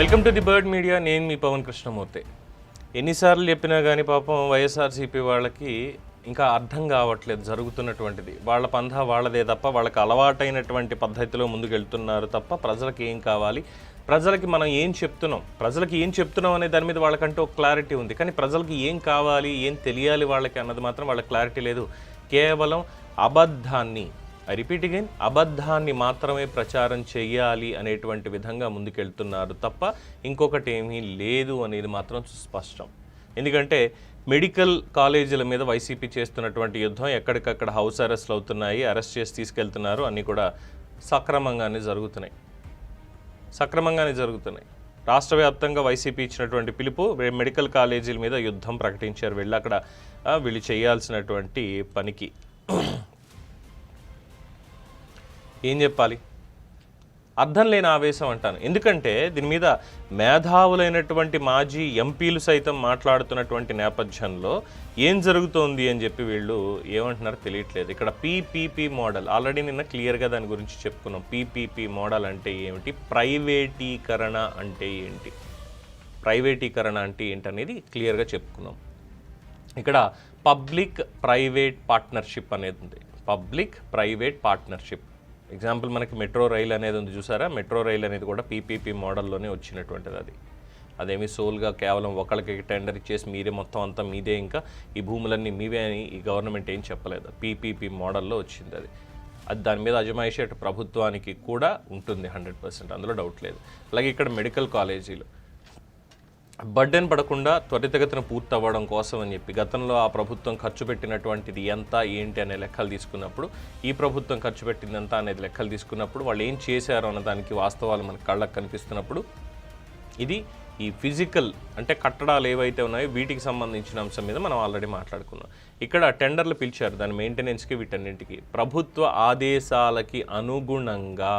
Welcome to the bird media. నేను మీ పవన్ కృష్ణమూర్తి. ఎన్నిసార్లు చెప్పినా కానీ పాపం వైఎస్ఆర్సీపీ వాళ్ళకి ఇంకా అర్థం కావట్లేదు జరుగుతున్నటువంటిది. వాళ్ళ పంధా వాళ్ళదే తప్ప వాళ్ళకి అలవాటైనటువంటి పద్ధతిలో ముందుకెళ్తున్నారు తప్ప ప్రజలకి ఏం కావాలి? ప్రజలకి మనం ఏం చెప్తున్నాం? ప్రజలకి ఏం చెప్తున్నాం అనే దాని మీద వాళ్ళకంటే ఒక క్లారిటీ ఉంది. కానీ ప్రజలకి ఏం కావాలి ఏం తెలియాలి వాళ్ళకి అన్నది మాత్రం వాళ్ళకి క్లారిటీ లేదు. కేవలం అబద్ధాన్ని ఐ రిపీట్ అగైన్ అబద్ధాన్ని మాత్రమే ప్రచారం చేయాలి అనేటువంటి విధంగా ముందుకెళ్తున్నారు తప్ప ఇంకొకటి ఏమీ లేదు అనేది మాత్రం స్పష్టం. ఎందుకంటే మెడికల్ కాలేజీల మీద వైసీపీ చేస్తున్నటువంటి యుద్ధం ఎక్కడికక్కడ హౌస్ అరెస్ట్లు అవుతున్నాయి అరెస్ట్ చేసి తీసుకెళ్తున్నారు అన్నీ కూడా సక్రమంగానే జరుగుతున్నాయి. సక్రమంగానే జరుగుతున్నాయి. రాష్ట్ర వ్యాప్తంగా వైసీపీ ఇచ్చినటువంటి పిలుపు మెడికల్ కాలేజీల మీద యుద్ధం ప్రకటించారు. వెళ్ళి అక్కడ వీళ్ళు చేయాల్సినటువంటి పనికి. ఏం చెప్పాలి? అర్థం లేని ఆవేశం అంటాను. ఎందుకంటే దీని మీద మేధావులైనటువంటి మాజీ ఎంపీలు సైతం మాట్లాడుతున్నటువంటి నేపథ్యంలో ఏం జరుగుతోంది అని చెప్పి వీళ్ళు ఏమంటున్నారో తెలియట్లేదు. ఇక్కడ పీపీపీ మోడల్ ఆల్రెడీ నిన్న క్లియర్గా దాని గురించి చెప్పుకున్నాం. పీపీపీ మోడల్ అంటే ఏమిటి? ప్రైవేటీకరణ అంటే ఏంటి? ప్రైవేటీకరణ అంటే ఏంటనేది క్లియర్గా చెప్పుకున్నాం. ఇక్కడ పబ్లిక్ ప్రైవేట్ పార్ట్నర్షిప్ అనేది ఉంది. Public private partnership. ఎగ్జాంపుల్ మనకి మెట్రో రైల్ అనేది ఉంది చూసారా? మెట్రో రైల్ అనేది కూడా పీపీపీ మోడల్లోనే వచ్చినటువంటిది అది. అదేమి సోల్గా కేవలం ఒకరికి టెండర్ ఇచ్చేసి మీరే మొత్తం అంతా మీదే ఇంకా ఈ భూములన్నీ మీవే అని ఈ గవర్నమెంట్ ఏం చెప్పలేదు. పీపీపీ మోడల్లో వచ్చింది అది. అది దాని మీద అజమాయిషి ప్రభుత్వానికి కూడా ఉంటుంది హండ్రెడ్ పర్సెంట్. అందులో డౌట్ లేదు. అలాగే ఇక్కడ మెడికల్ కాలేజీలు. బర్డెన్ పడకుండా త్వరితగతిన పూర్తి అవ్వడం కోసం అని చెప్పి గతంలో ఆ ప్రభుత్వం ఖర్చు పెట్టినటువంటిది ఎంత ఏంటి అనే లెక్కలు తీసుకున్నప్పుడు ఈ ప్రభుత్వం ఖర్చు పెట్టింది ఎంత అనేది లెక్కలు తీసుకున్నప్పుడు వాళ్ళు ఏం చేశారు అన్న దానికి వాస్తవాలు మనకు కళ్ళకు కనిపిస్తున్నప్పుడు ఇది ఈ ఫిజికల్ అంటే కట్టడాలు ఏవైతే ఉన్నాయో వీటికి సంబంధించిన అంశం మీద మనం ఆల్రెడీ మాట్లాడుకున్నాం. ఇక్కడ టెండర్లు పిలిచారు దాని మెయింటెనెన్స్కి వీటన్నింటికి. ప్రభుత్వ ఆదేశాలకి అనుగుణంగా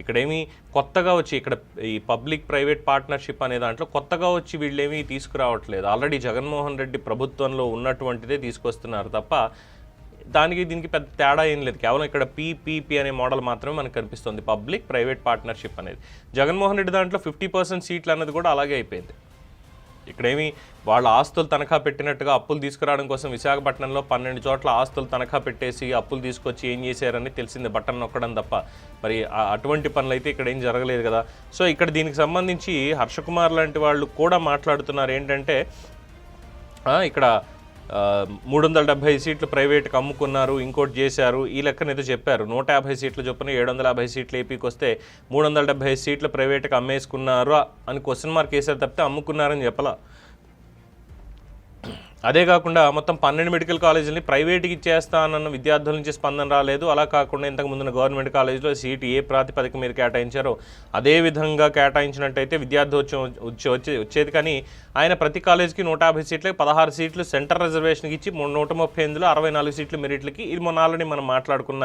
ఇక్కడేమి కొత్తగా వచ్చి ఇక్కడ ఈ పబ్లిక్ ప్రైవేట్ పార్ట్నర్షిప్ అనే దాంట్లో కొత్తగా వచ్చి వీళ్ళేమీ తీసుకురావట్లేదు. ఆల్రెడీ జగన్మోహన్ రెడ్డి ప్రభుత్వంలో ఉన్నటువంటిదే తీసుకొస్తున్నారు తప్ప దానికి దీనికి పెద్ద తేడా ఏం లేదు. కేవలం ఇక్కడ పీపీపీ అనే మోడల్ మాత్రమే మనకు కనిపిస్తుంది. పబ్లిక్ ప్రైవేట్ పార్ట్నర్షిప్ అనేది. జగన్మోహన్ రెడ్డి దాంట్లో ఫిఫ్టీ పర్సెంట్ సీట్లు అన్నది కూడా అలాగే అయిపోయింది. ఇక్కడేమి వాళ్ళ ఆస్తులు తనఖా పెట్టినట్టుగా అప్పులు తీసుకురావడం కోసం విశాఖపట్నంలో పన్నెండు చోట్ల ఆస్తులు తనఖా పెట్టేసి అప్పులు తీసుకొచ్చి ఏం చేశారని తెలిసింది బట్టన్ నొక్కడం తప్ప. మరి అటువంటి పనులు అయితే ఇక్కడ ఏం జరగలేదు కదా. సో ఇక్కడ దీనికి సంబంధించి హర్షకుమార్ లాంటి వాళ్ళు కూడా మాట్లాడుతున్నారు. ఏంటంటే ఇక్కడ మూడు వందల డెబ్బై సీట్లు ప్రైవేట్కి అమ్ముకున్నారు ఇంకోటి చేశారు. ఈ లెక్కన ఏదో చెప్పారు. నూట యాభై సీట్ల చొప్పున ఏడు వందల యాభై సీట్లు ఏపీకి వస్తే మూడు వందల డెబ్బై సీట్లు ప్రైవేట్కి అమ్మేసుకున్నారు అని క్వశ్చన్ మార్క్ వేసారు తప్పితే అమ్ముకున్నారని చెప్పలా. అదే కాకుండా మొత్తం పన్నెండు మెడికల్ కాలేజీలని ప్రైవేట్కి ఇచ్చేస్తానన్న విద్యార్థుల నుంచి స్పందన రాలేదు. అలా కాకుండా ఇంతకు ముందున గవర్నమెంట్ కాలేజీలో సీటు ఏ ప్రాతిపదిక మీద కేటాయించారో అదే విధంగా కేటాయించినట్టయితే విద్యార్థోత్సవం వచ్చి వచ్చే వచ్చేది. కానీ ఆయన ప్రతి కాలేజీకి నూట యాభై సీట్లకి పదహారు సీట్లు సెంటర్ రిజర్వేషన్కి ఇచ్చి నూట ముప్పై ఎనిమిదిలో అరవై నాలుగు సీట్లు మెరిట్లకి ఇది మొన్న ఆల్రెడీ మనం మాట్లాడుకున్న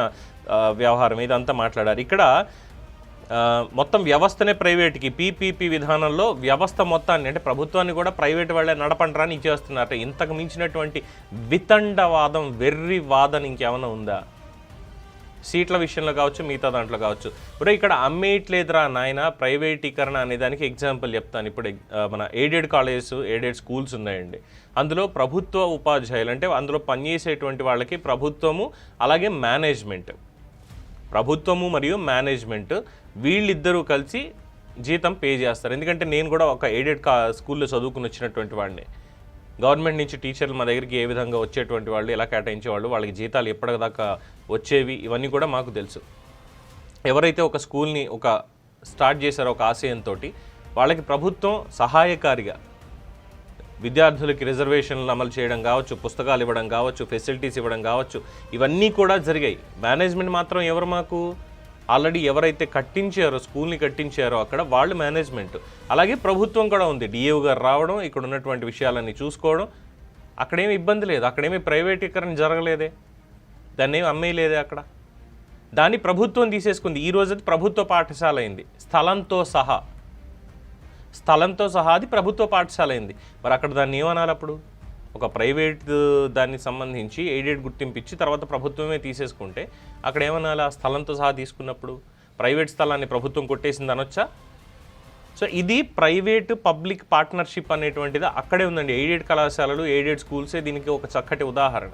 వ్యవహారం. ఇదంతా మాట్లాడారు. ఇక్కడ మొత్తం వ్యవస్థనే ప్రైవేట్కి. పీపీపీ విధానంలో వ్యవస్థ మొత్తాన్ని అంటే ప్రభుత్వాన్ని కూడా ప్రైవేట్ వాళ్ళే నడపంటారా ఇచ్చేస్తున్నారు. ఇంతకు మించినటువంటి వితండవాదం వెర్రి వాదన ఇంకేమైనా ఉందా? సీట్ల విషయంలో కావచ్చు మిగతా దాంట్లో కావచ్చు. ఇప్పుడు ఇక్కడ అమ్మేయట్లేదురా నాయన ప్రైవేటీకరణ అనే దానికి ఎగ్జాంపుల్ చెప్తాను. ఇప్పుడు మన ఎయిడెడ్ కాలేజెస్ ఎయిడెడ్ స్కూల్స్ ఉన్నాయండి. అందులో ప్రభుత్వ ఉపాధ్యాయులు అంటే అందులో పనిచేసేటువంటి వాళ్ళకి ప్రభుత్వము అలాగే మేనేజ్మెంట్. ప్రభుత్వము మరియు మేనేజ్మెంట్. వీళ్ళిద్దరూ కలిసి జీతం పే చేస్తారు. ఎందుకంటే నేను కూడా ఒక ఎయిడెడ్ కా స్కూల్లో చదువుకుని వచ్చినటువంటి వాడిని. గవర్నమెంట్ నుంచి టీచర్లు మా దగ్గరికి ఏ విధంగా వచ్చేటువంటి వాళ్ళు ఎలా కేటాయించేవాళ్ళు వాళ్ళకి జీతాలు ఎప్పటిదాకా వచ్చేవి ఇవన్నీ కూడా మాకు తెలుసు. ఎవరైతే ఒక స్కూల్ని ఒక స్టార్ట్ చేశారో ఒక ఆశయంతో వాళ్ళకి ప్రభుత్వం సహాయకారిగా విద్యార్థులకి రిజర్వేషన్లు అమలు చేయడం కావచ్చు పుస్తకాలు ఇవ్వడం కావచ్చు ఫెసిలిటీస్ ఇవ్వడం కావచ్చు ఇవన్నీ కూడా జరిగాయి. మేనేజ్మెంట్ మాత్రం ఎవరు మాకు ఆల్రెడీ ఎవరైతే కట్టించారో స్కూల్ని కట్టించారో అక్కడ వాళ్ళు మేనేజ్మెంట్. అలాగే ప్రభుత్వం కూడా ఉంది. డిఏఓ గారు రావడం ఇక్కడ ఉన్నటువంటి విషయాలన్నీ చూసుకోవడం. అక్కడేమి ఇబ్బంది లేదు. అక్కడేమి ప్రైవేటీకరణ జరగలేదే. దాన్ని ఏమి అమ్మేయలేదే అక్కడ. దాన్ని ప్రభుత్వం తీసేసుకుంది. ఈ రోజు అది ప్రభుత్వ పాఠశాల అయింది. స్థలంతో సహా. స్థలంతో సహా అది ప్రభుత్వ పాఠశాల అయింది. మరి అక్కడ దాన్ని ఏమనాలి అప్పుడు? ఒక ప్రైవేట్ దానికి సంబంధించి ఎయిడెడ్ గుర్తింపు ఇచ్చి తర్వాత ప్రభుత్వమే తీసేసుకుంటే అక్కడ ఏమన్నా ఆ స్థలంతో సహా తీసుకున్నప్పుడు ప్రైవేట్ స్థలాన్ని ప్రభుత్వం కొట్టేసింది అనొచ్చా? సో ఇది ప్రైవేట్ పబ్లిక్ పార్ట్నర్షిప్ అనేటువంటిది అక్కడే ఉందండి. ఎయిడెడ్ కళాశాలలు ఎయిడెడ్ స్కూల్సే దీనికి ఒక చక్కటి ఉదాహరణ.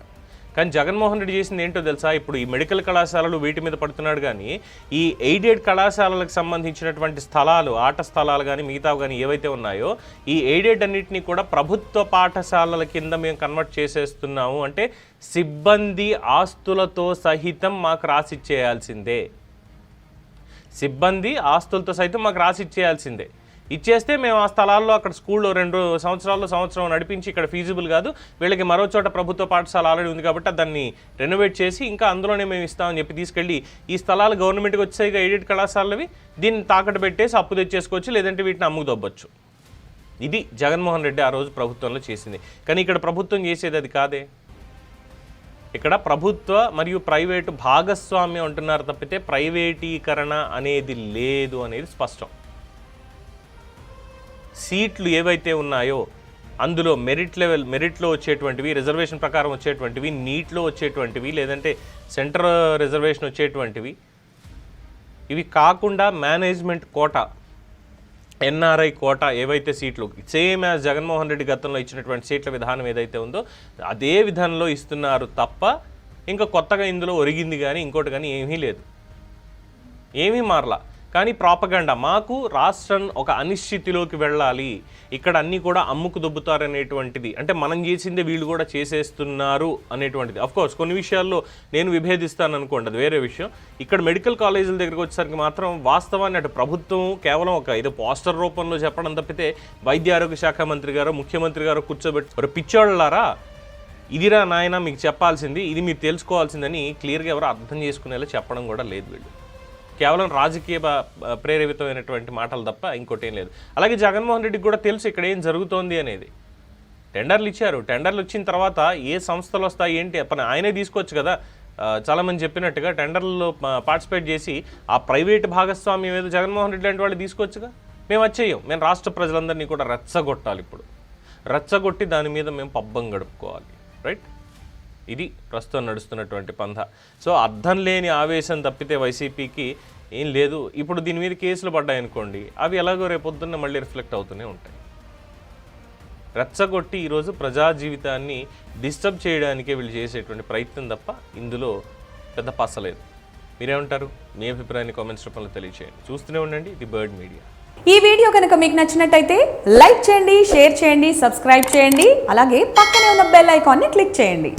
కానీ జగన్మోహన్ రెడ్డి చేసింది ఏంటో తెలుసా? ఇప్పుడు ఈ మెడికల్ కళాశాలలు వీటి మీద పడుతున్నాడు కానీ ఈ ఎయిడెడ్ కళాశాలలకు సంబంధించినటువంటి స్థలాలు ఆట స్థలాలు కానీ మిగతావి కానీ ఏవైతే ఉన్నాయో ఈ ఎయిడెడ్ అన్నింటినీ కూడా ప్రభుత్వ పాఠశాలల కింద మేము కన్వర్ట్ చేసేస్తున్నాము. అంటే సిబ్బంది ఆస్తులతో సహితం మాకు రాసిచ్చేయాల్సిందే. సిబ్బంది ఆస్తులతో సైతం మాకు రాసిచ్చేయాల్సిందే. ఇచ్చేస్తే మేము ఆ స్థలాల్లో అక్కడ స్కూల్లో రెండు సంవత్సరాల్లో సంవత్సరం నడిపించి ఇక్కడ ఫీజిబుల్ కాదు. వీళ్ళకి మరో చోట ప్రభుత్వ పాఠశాల ఆల్రెడీ ఉంది కాబట్టి దాన్ని రెనోవేట్ చేసి ఇంకా అందులోనే మేము ఇస్తామని చెప్పి తీసుకెళ్ళి ఈ స్థలాలు గవర్నమెంట్కి వచ్చాయి ఎయిడెడ్ కళాశాలవి దీన్ని తాకట్టు పెట్టేసి అప్పు తెచ్చేసుకోవచ్చు లేదంటే వీటిని అమ్ముకు ఇది జగన్మోహన్ రెడ్డి ఆ రోజు ప్రభుత్వంలో చేసింది. కానీ ఇక్కడ ప్రభుత్వం చేసేది అది కాదే. ఇక్కడ ప్రభుత్వ మరియు ప్రైవేటు భాగస్వామ్యం అంటున్నారు తప్పితే ప్రైవేటీకరణ అనేది లేదు అనేది స్పష్టం. సీట్లు ఏవైతే ఉన్నాయో అందులో మెరిట్ లెవెల్ మెరిట్లో వచ్చేటువంటివి రిజర్వేషన్ ప్రకారం వచ్చేటువంటివి నీట్లో వచ్చేటువంటివి లేదంటే సెంటర్ రిజర్వేషన్ వచ్చేటువంటివి ఇవి కాకుండా మేనేజ్మెంట్ కోటా ఎన్ఆర్ఐ కోట ఏవైతే సీట్లు సేమ్ యాజ్ జగన్మోహన్ రెడ్డి గతంలో ఇచ్చినటువంటి సీట్ల విధానం ఏదైతే ఉందో అదే విధానంలో ఇస్తున్నారు తప్ప ఇంకా కొత్తగా ఇందులో ఒరిగింది కానీ ఇంకోటి కానీ ఏమీ లేదు. ఏమీ మారలా. కానీ ప్రాపగండా మాకు రాష్ట్రం ఒక అనిశ్చితిలోకి వెళ్ళాలి. ఇక్కడ అన్నీ కూడా అమ్ముకు దొబ్బుతారనేటువంటిది. అంటే మనం చేసిందే వీళ్ళు కూడా చేసేస్తున్నారు అనేటువంటిది. కోర్స్ కొన్ని విషయాల్లో నేను విభేదిస్తాను అనుకోండి అది వేరే విషయం. ఇక్కడ మెడికల్ కాలేజీల దగ్గరికి వచ్చేసరికి మాత్రం వాస్తవాన్ని అటు ప్రభుత్వం కేవలం ఒక ఏదో పోస్టర్ రూపంలో చెప్పడం తప్పితే వైద్య ఆరోగ్య శాఖ మంత్రి గారు ముఖ్యమంత్రి గారు కూర్చోబెట్టి ఒక పిచ్చోళ్ళారా ఇదిరా నాయన మీకు చెప్పాల్సింది ఇది మీరు తెలుసుకోవాల్సిందని క్లియర్గా ఎవరు అర్థం చేసుకునేలా చెప్పడం కూడా లేదు వీళ్ళు. కేవలం రాజకీయ బ- ప్రేరేపితమైనటువంటి మాటలు తప్ప ఇంకోటి ఏం లేదు. అలాగే జగన్మోహన్ రెడ్డికి కూడా తెలుసు ఇక్కడ ఏం జరుగుతోంది అనేది. టెండర్లు ఇచ్చారు. టెండర్లు వచ్చిన తర్వాత ఏ సంస్థలు వస్తాయి ఏంటి? పని ఆయనే తీసుకోవచ్చు కదా. చాలామంది చెప్పినట్టుగా టెండర్లలో పార్టిసిపేట్ చేసి ఆ ప్రైవేట్ భాగస్వామ్యం ఏదో జగన్మోహన్ రెడ్డి లాంటి వాళ్ళు తీసుకోవచ్చుగా? మేము వచ్చేయం. మేము రాష్ట్ర ప్రజలందరినీ కూడా రెచ్చగొట్టాలి ఇప్పుడు. రెచ్చగొట్టి దాని మీద మేము పబ్బం గడుపుకోవాలి. రైట్? ఇది ప్రస్తుతం నడుస్తున్నటువంటి పంధ. సో అర్థం లేని ఆవేశం తప్పితే వైసీపీకి ఏం లేదు. ఇప్పుడు దీని మీద కేసులు పడ్డాయనుకోండి అవి ఎలాగో రేపొద్దున్న మళ్ళీ రిఫ్లెక్ట్ అవుతూనే ఉంటాయి. రెచ్చగొట్టి ఈరోజు ప్రజా జీవితాన్ని డిస్టర్బ్ చేయడానికే వీళ్ళు చేసేటువంటి ప్రయత్నం తప్ప ఇందులో పెద్ద పసలేదు మీరేమంటారు? మీ అభిప్రాయాన్ని కామెంట్స్ రూపంలో తెలియచేయండి. చూస్తూనే ఉండండి ది బర్డ్ మీడియా. ఈ వీడియో కనుక మీకు నచ్చినట్టయితే లైక్ చేయండి షేర్ చేయండి సబ్స్క్రైబ్ చేయండి అలాగే పక్కనే ఉన్న బెల్ ఐకాన్ని క్లిక్ చేయండి.